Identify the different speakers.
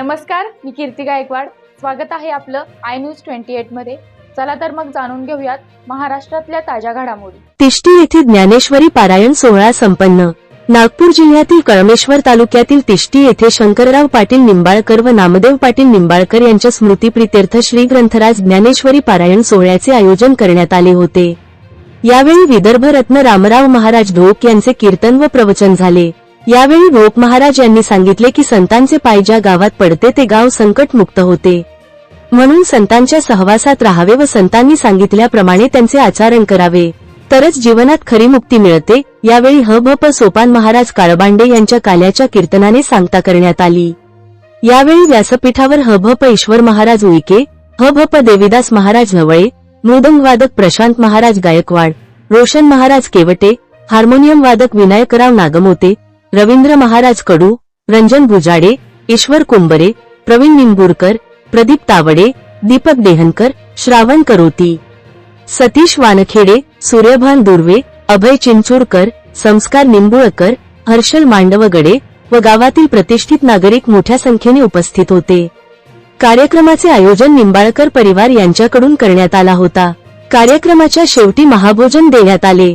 Speaker 1: नमस्कार मी कीर्ती गायकवाड. स्वागत आहे आपलं आय न्यूज ट्वेंटी एटमध्ये. चला तर मग जाणून घेऊयात महाराष्ट्रातल्या ताज्या घडामोडी.
Speaker 2: तिष्टी येथे ज्ञानेश्वरी पारायण सोहळा संपन्न. नागपूर जिल्ह्यातील कळमेश्वर तालुक्यातील तिष्टी येथे शंकरराव पाटील निंबाळकर व नामदेव पाटील निंबाळकर यांच्या स्मृतीप्रित्यर्थ श्री ग्रंथराज ज्ञानेश्वरी पारायण सोहळ्याचे आयोजन करण्यात आले होते. यावेळी विदर्भ रत्न रामराव महाराज ढोक यांचे कीर्तन व प्रवचन झाले. यावेळी भोप महाराज यांनी सांगितले की संतांचे पाय ज्या गावात पडते ते गाव संकटमुक्त होते. म्हणून संतांच्या सहवासात राहावे व संतांनी सांगितल्याप्रमाणे त्यांचे आचरण करावे. तरच जीवनात खरी मुक्ती मिळते यावेळी ह भ प सोपान महाराज काळबांडे यांच्या काल्याच्या कीर्तनाने सांगता करण्यात आली. यावेळी व्यासपीठावर ह भ प ईश्वर महाराज उईके ह भ प देविदास महाराज नवळे मृदंगवादक प्रशांत महाराज गायकवाड रोशन महाराज केवटे हार्मोनियम वादक विनायकराव नागमोते रवींद्र महाराज कडू रंजन भुजाडे ईश्वर कुंबरे प्रवीण निंबूरकर प्रदीप तावडे दीपक देहनकर श्रावण करोती सतीश वानखेडे सूर्यभान दुर्वे अभय चिंचूरकर संस्कार निंबुळकर हर्षल मांडवगडे व गावातील प्रतिष्ठित नागरिक मोठ्या संख्येने उपस्थित होते. कार्यक्रमाचे आयोजन निंबाळकर परिवार यांच्याकडून करण्यात आला होता. कार्यक्रमाच्या शेवटी महाभोजन देण्यात आले.